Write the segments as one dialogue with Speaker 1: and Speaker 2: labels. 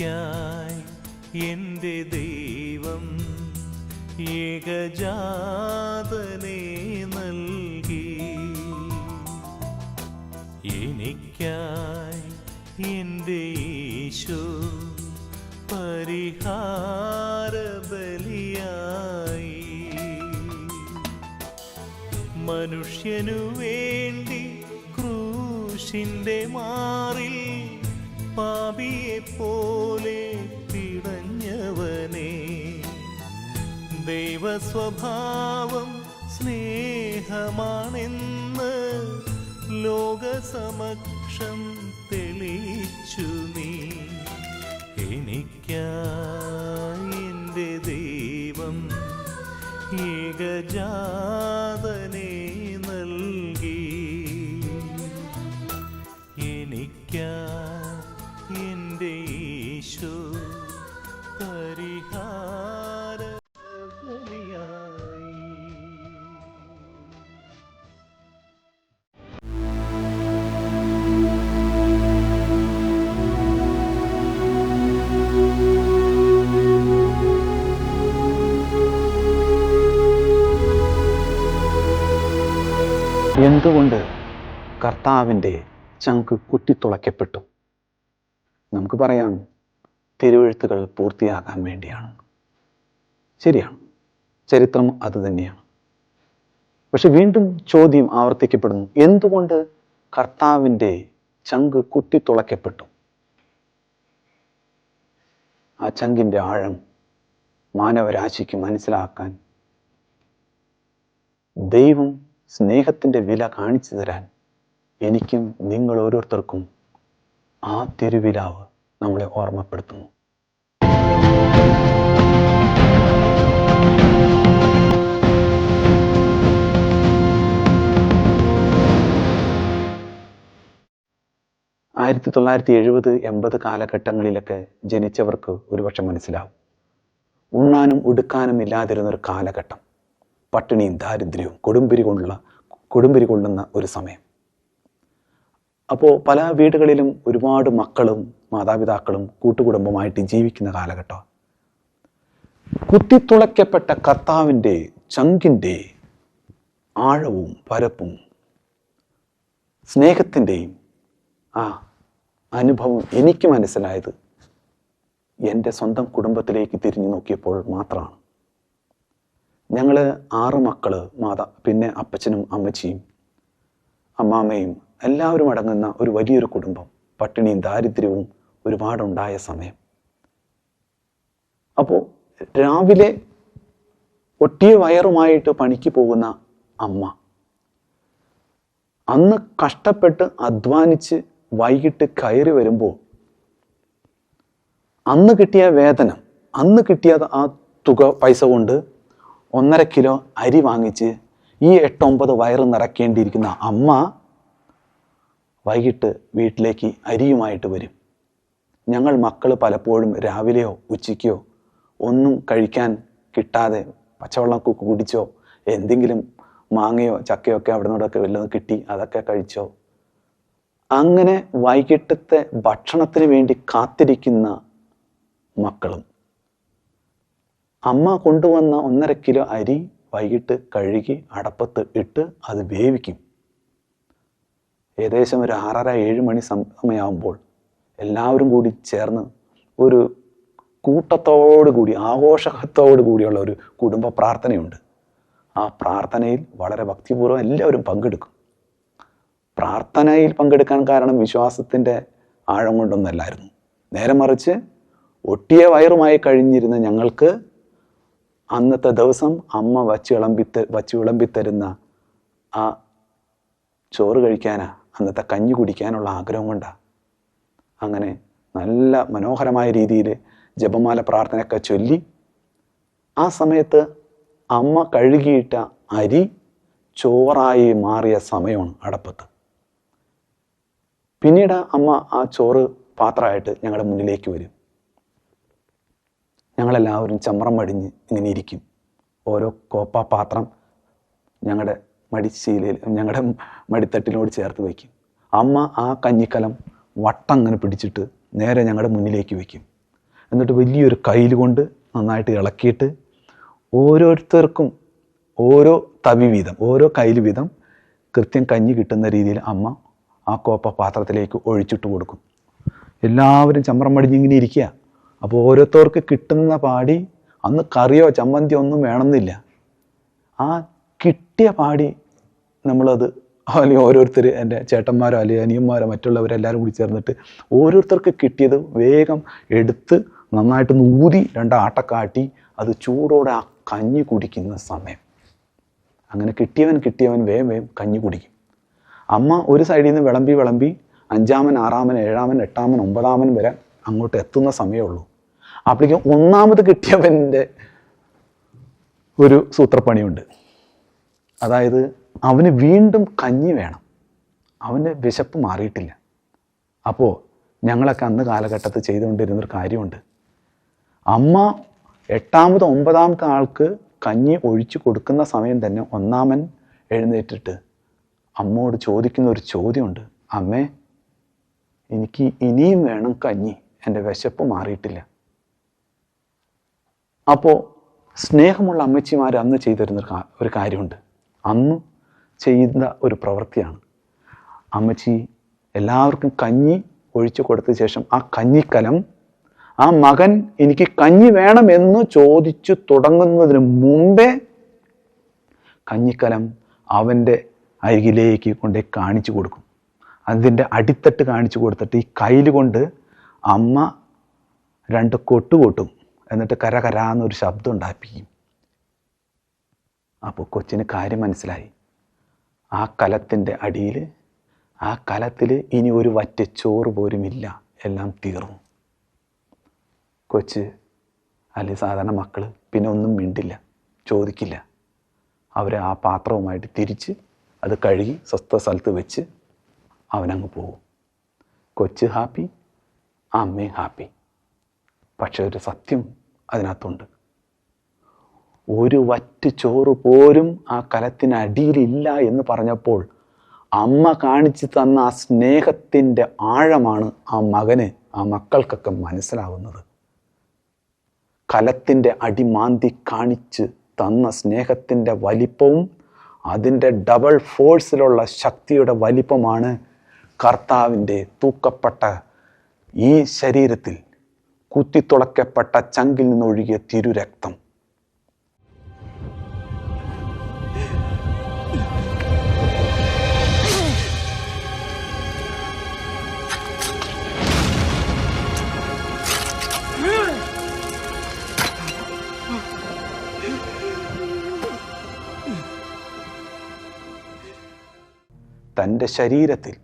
Speaker 1: എനിക്കായി എന്റെ ദൈവം ഏകജാതനെ നൽകി. എനിക്കായി എന്റെ യേശു പരിഹാര ബലിയായി മനുഷ്യനു വേണ്ടി ക്രൂശിന്റെ മാറിൽ പാപിയെ പോലെ പിടഞ്ഞവനെ ദൈവസ്വഭാവം സ്നേഹമാണെന്ന് ലോകസമക്ഷം തെളിയിച്ചു നീ. എനിക്ക എന്റെ ദൈവം ഏകജാതനെ നൽകി. എനിക്കാ
Speaker 2: എന്തുകൊണ്ട് കർത്താവിന്റെ ചങ്ക് കുത്തിത്തുളയ്ക്കപ്പെട്ടു നമുക്ക് പറയാം തിരുവഴുത്തുകൾ പൂർത്തിയാകാൻ വേണ്ടിയാണ്. ശരിയാണ്. ചരിത്രം അത് തന്നെയാണ്. പക്ഷെ വീണ്ടും ചോദ്യം ആവർത്തിക്കപ്പെടുന്നു എന്തുകൊണ്ട് കർത്താവിന്റെ ചങ്ക് കുത്തിത്തുളയ്ക്കപ്പെട്ടു ആ ചങ്കിന്റെ ആഴം മാനവരാശിക്ക് മനസ്സിലാക്കാൻ ദൈവം സ്നേഹത്തിന്റെ വില കാണിച്ചു തരാൻ എനിക്കും നിങ്ങൾ ഓരോരുത്തർക്കും ആ തിരുവിലാവ് നമ്മളെ ഓർമ്മപ്പെടുത്തുന്നു. ആയിരത്തി തൊള്ളായിരത്തി എഴുപത് എൺപത് കാലഘട്ടങ്ങളിലൊക്കെ ജനിച്ചവർക്ക് ഒരുപക്ഷെ മനസ്സിലാവും. ഉണ്ണാനും ഉടുക്കാനും ഇല്ലാതിരുന്ന ഒരു കാലഘട്ടം. പട്ടിണിയും ദാരിദ്ര്യവും കൊടുമ്പിരി കൊണ്ടുള്ള കൊടുമ്പിരി കൊള്ളുന്ന ഒരു സമയം. അപ്പോൾ പല വീടുകളിലും ഒരുപാട് മക്കളും മാതാപിതാക്കളും കൂട്ടുകുടുംബമായിട്ട് ജീവിക്കുന്ന കാലഘട്ടം. കുത്തിത്തുളയ്ക്കപ്പെട്ട കർത്താവിന്റെ ചങ്കിന്റെ ആഴവും പരപ്പും സ്നേഹത്തിന്റെയും ആ അനുഭവം എനിക്ക് മനസ്സിലായത് എന്റെ സ്വന്തം കുടുംബത്തിലേക്ക് തിരിഞ്ഞു നോക്കിയപ്പോൾ മാത്രമാണ്. ഞങ്ങൾ ആറ് മക്കൾ മാതാ പിന്നെ അപ്പച്ചനും അമ്മച്ചിയും അമ്മാമ്മയും എല്ലാവരും അടങ്ങുന്ന ഒരു വലിയൊരു കുടുംബം. പട്ടിണിയും ദാരിദ്ര്യവും ഒരുപാടുണ്ടായ സമയം. അപ്പോൾ രാവിലെ ഒട്ടിയ വയറുമായിട്ട് പണിക്ക് പോകുന്ന അമ്മ അന്ന് കഷ്ടപ്പെട്ട് അധ്വാനിച്ച് വൈകിട്ട് കയറി വരുമ്പോൾ അന്ന് കിട്ടിയ വേതനം അന്ന് കിട്ടിയ ആ തുക പൈസ കൊണ്ട് ഒന്നര കിലോ അരി വാങ്ങിച്ച് ഈ എട്ടൊമ്പത് വയറ് നിറയ്ക്കേണ്ടിയിരിക്കുന്ന അമ്മ വൈകിട്ട് വീട്ടിലേക്ക് അരിയുമായിട്ട് വരും. ഞങ്ങൾ മക്കൾ പലപ്പോഴും രാവിലെയോ ഉച്ചയ്ക്കോ ഒന്നും കഴിക്കാൻ കിട്ടാതെ പച്ചവെള്ളം കു- കുടിച്ചോ എന്തെങ്കിലും മാങ്ങയോ ചക്കയോ ഒക്കെ അവിടെ നിന്നൊക്കെ വല്ലതും കിട്ടി അതൊക്കെ കഴിച്ചോ. അങ്ങനെ വൈകിട്ടത്തെ ഭക്ഷണത്തിന് വേണ്ടി കാത്തിരിക്കുന്ന മക്കളും അമ്മ കൊണ്ടുവന്ന ഒന്നര കിലോ അരി വൈകിട്ട് കഴുകി അടപ്പത്ത് ഇട്ട് അത് വേവിക്കും. ഏകദേശം ഒരു ആറര ഏഴ് മണി സമയമാകുമ്പോൾ എല്ലാവരും കൂടി ചേർന്ന് ഒരു കൂട്ടത്തോടു കൂടി ആഘോഷത്തോടു കൂടിയുള്ള ഒരു കുടുംബ പ്രാർത്ഥനയുണ്ട്. ആ പ്രാർത്ഥനയിൽ വളരെ ഭക്തിപൂർവം എല്ലാവരും പങ്കെടുക്കും. പ്രാർത്ഥനയിൽ പങ്കെടുക്കാൻ കാരണം വിശ്വാസത്തിന്റെ ആഴം കൊണ്ടൊന്നല്ലായിരുന്നു. നേരെ മറിച്ച് ഒട്ടിയ വയറുമായി കഴിഞ്ഞിരുന്ന ഞങ്ങൾക്ക് അന്നത്തെ ദിവസം അമ്മ വച്ച് വിളമ്പി വച്ച് ആ ചോറ് കഴിക്കാനാ അന്നത്തെ കഞ്ഞി കുടിക്കാനുള്ള ആഗ്രഹം കൊണ്ടാ. അങ്ങനെ നല്ല മനോഹരമായ രീതിയിൽ ജപമാല പ്രാർത്ഥനയൊക്കെ ചൊല്ലി ആ സമയത്ത് അമ്മ കഴുകിയിട്ട അരി ചോറായി മാറിയ സമയമാണ് അടപ്പത്ത്. പിന്നീട് അമ്മ ആ ചോറ് പാത്രമായിട്ട് ഞങ്ങളുടെ മുന്നിലേക്ക് വരും. ഞങ്ങളെല്ലാവരും ചമ്രം മടിഞ്ഞ് ഇങ്ങനെ ഇരിക്കും. ഓരോ കോപ്പ പാത്രം ഞങ്ങളുടെ മടിശീലയിൽ ഞങ്ങളുടെ മടിത്തട്ടിനോട് ചേർത്ത് വയ്ക്കും. അമ്മ ആ കഞ്ഞിക്കലം വട്ടം അങ്ങനെ പിടിച്ചിട്ട് നേരെ ഞങ്ങളുടെ മുന്നിലേക്ക് വയ്ക്കും. എന്നിട്ട് വലിയൊരു കയ്യിൽ കൊണ്ട് നന്നായിട്ട് ഇളക്കിയിട്ട് ഓരോരുത്തർക്കും ഓരോ തവി വീതം ഓരോ കയ്യിൽ വീതം കൃത്യം കഞ്ഞി കിട്ടുന്ന രീതിയിൽ അമ്മ ആ കോപ്പ പാത്രത്തിലേക്ക് ഒഴിച്ചിട്ട് കൊടുക്കും. എല്ലാവരും ചമ്രം മടിഞ്ഞിങ്ങനെ ഇരിക്കുക അപ്പോൾ ഓരോരുത്തർക്ക് കിട്ടുന്ന പാടി അന്ന് കറിയോ ചമ്മന്തിയോ ഒന്നും വേണമെന്നില്ല. ആ കിട്ടിയ പാടി നമ്മളത് അല്ലെങ്കിൽ ഓരോരുത്തർ എന്റെ ചേട്ടന്മാരോ അല്ലെങ്കിൽ അനിയന്മാരോ മറ്റുള്ളവരെല്ലാവരും കൂടി ചേർന്നിട്ട് ഓരോരുത്തർക്ക് കിട്ടിയത് വേഗം എടുത്ത് നന്നായിട്ട് നൂതി രണ്ടാട്ടക്കാട്ടി അത് ചൂടോടെ ആ കഞ്ഞി കുടിക്കുന്ന സമയം. അങ്ങനെ കിട്ടിയവൻ കിട്ടിയവൻ വേഗം വേഗം കഞ്ഞി കുടിക്കും. അമ്മ ഒരു സൈഡിൽ നിന്ന് വിളമ്പി വിളമ്പി അഞ്ചാമൻ ആറാമൻ ഏഴാമൻ എട്ടാമൻ ഒമ്പതാമൻ വരെ അങ്ങോട്ട് എത്തുന്ന സമയമുള്ളൂ അപ്പോഴേക്കും ഒന്നാമത് കിട്ടിയവന്റെ ഒരു സൂത്രപ്പണിയുണ്ട്. അതായത് അവന് വീണ്ടും കഞ്ഞി വേണം. അവന് വിശപ്പ് മാറിയിട്ടില്ല. അപ്പോൾ ഞങ്ങളൊക്കെ അന്ന് കാലഘട്ടത്തിൽ ചെയ്തുകൊണ്ടിരുന്നൊരു കാര്യമുണ്ട്. അമ്മ എട്ടാമത് ഒമ്പതാമത്തെ ആൾക്ക് കഞ്ഞി ഒഴിച്ചു കൊടുക്കുന്ന സമയം തന്നെ ഒന്നാമൻ എഴുന്നേറ്റിട്ട് അമ്മോട് ചോദിക്കുന്ന ഒരു ചോദ്യമുണ്ട്. അമ്മേ എനിക്ക് ഇനിയും വേണം കഞ്ഞി. എന്റെ വിശപ്പ് മാറിയിട്ടില്ല. അപ്പോൾ സ്നേഹമുള്ള അമ്മച്ചിമാർ അന്ന് ചെയ്തിരുന്ന ഒരു കാര്യമുണ്ട്. അന്ന് ചെയ്യുന്ന ഒരു പ്രവൃത്തിയാണ്. അമ്മച്ചി എല്ലാവർക്കും കഞ്ഞി ഒഴിച്ചു കൊടുത്ത ശേഷം ആ കഞ്ഞിക്കലം ആ മകൻ എനിക്ക് കഞ്ഞി വേണമെന്ന് ചോദിച്ചു തുടങ്ങുന്നതിന് മുമ്പേ കഞ്ഞിക്കലം അവന്റെ അരികിലേക്ക് കൊണ്ടേ കാണിച്ചു കൊടുക്കും. അതിന്റെ അടിത്തട്ട് കാണിച്ചു കൊടുത്തിട്ട് ഈ കയ്യിൽ കൊണ്ട് അമ്മ രണ്ട് കൊട്ട് കൊട്ടും എന്നിട്ട് കര കരാന്നൊരു ശബ്ദം ഉണ്ടാപ്പിക്കും അപ്പോൾ കൊച്ചിന് കാര്യം മനസ്സിലായി. ആ കലത്തിന്റെ അടിയിൽ ആ കലത്തിൽ ഇനി ഒരു വറ്റ ചോറ് പോലും ഇല്ല എല്ലാം തീർന്നു. കൊച്ച് അല്ലെങ്കിൽ സാധാരണ മക്കൾ പിന്നെ ഒന്നും മിണ്ടില്ല ചോദിക്കില്ല. അവർ ആ പാത്രവുമായിട്ട് തിരിച്ച് അത് കഴുകി സ്വസ്ഥ സ്ഥലത്ത് വെച്ച് അവനങ്ങ് പോകും കൊച്ച് ഹാപ്പി അമ്മയും ഹാപ്പി. പക്ഷെ ഒരു സത്യം അതിനകത്തുണ്ട്. ഒരു വറ്റ് ചോറ് പോലും ആ കലത്തിനടിയിലില്ല എന്ന് പറഞ്ഞപ്പോൾ അമ്മ കാണിച്ചു തന്ന ആ സ്നേഹത്തിന്റെ ആഴമാണ് ആ മകന് ആ മക്കൾക്കൊക്കെ മനസ്സിലാവുന്നത്. കലത്തിന്റെ അടിമാന്തി കാണിച്ച് തന്ന സ്നേഹത്തിന്റെ വലിപ്പവും അതിന്റെ ഡബിൾ ഫോഴ്സിലുള്ള ശക്തിയുടെ വലിപ്പമാണ് കർത്താവിന്റെ തൂക്കപ്പെട്ട ഈ ശരീരത്തിൽ കുത്തിത്തുളക്കപ്പെട്ട ചങ്കിൽ നിന്നൊഴുകിയ തിരുരക്തം. തന്റെ ശരീരത്തിൽ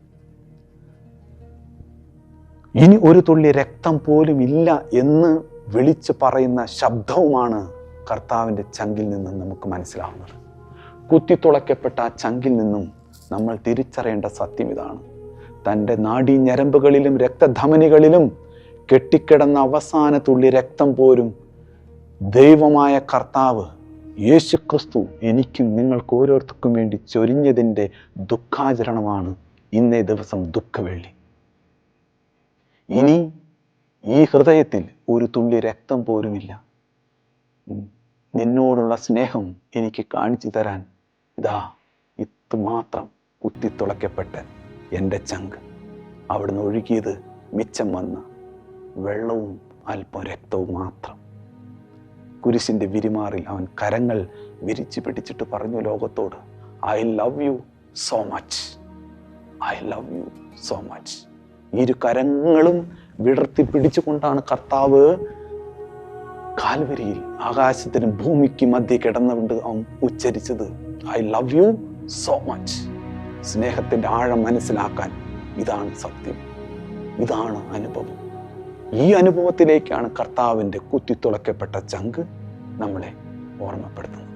Speaker 2: ഇനി ഒരു തുള്ളി രക്തം പോലും ഇല്ല എന്ന് വിളിച്ചു പറയുന്ന ശബ്ദവുമാണ് കർത്താവിന്റെ ചങ്കിൽ നിന്നും നമുക്ക് മനസ്സിലാവുന്നത്. കുത്തിത്തുളയ്ക്കപ്പെട്ട ആ ചങ്കിൽ നിന്നും നമ്മൾ തിരിച്ചറിയേണ്ട സത്യം ഇതാണ്. തന്റെ നാടി ഞരമ്പുകളിലും രക്തധമനികളിലും കെട്ടിക്കിടന്ന അവസാന തുള്ളി രക്തം പോലും ദൈവമായ കർത്താവ് യേശു ക്രിസ്തു എനിക്കും നിങ്ങൾക്ക് ഓരോരുത്തർക്കും വേണ്ടി ചൊരിഞ്ഞതിന്റെ ദുഃഖാചരണമാണ് ഇന്നേ ദിവസം ദുഃഖവെള്ളി ഇനി ഈ ഹൃദയത്തിൽ ഒരു തുള്ളി രക്തം പോലുമില്ല. നിന്നോടുള്ള സ്നേഹം എനിക്ക് കാണിച്ചു തരാൻ ഇതാ ഇതുമാത്രം കുത്തിത്തുളയ്ക്കപ്പെട്ട് എന്റെ ചങ്ക്. അവിടുന്ന് ഒഴുകിയത് മിച്ചം വന്ന വെള്ളവും അല്പം രക്തവും മാത്രം. കുരിശിന്റെ വിരിമാറിൽ അവൻ കരങ്ങൾ വിരിച്ചു പിടിച്ചിട്ട് പറഞ്ഞു ലോകത്തോട് I love you so much I love you so much ഇരു കരങ്ങളും വിടർത്തി പിടിച്ചുകൊണ്ടാണ് കർത്താവ് കാൽവരിയിൽ ആകാശത്തിനും ഭൂമിക്ക് മധ്യ കിടന്നുകൊണ്ട് അവൻ ഉച്ചരിച്ചത്. I love you so much സ്നേഹത്തിന്റെ ആഴം മനസ്സിലാക്കാൻ ഇതാണ് സത്യം. ഇതാണ് അനുഭവം. ഈ അനുഭവത്തിലേക്കാണ് കർത്താവിന്റെ കുത്തിത്തുളയ്ക്കപ്പെട്ട ചങ്ക് നമ്മളെ ഓർമ്മപ്പെടുത്തുന്നത്.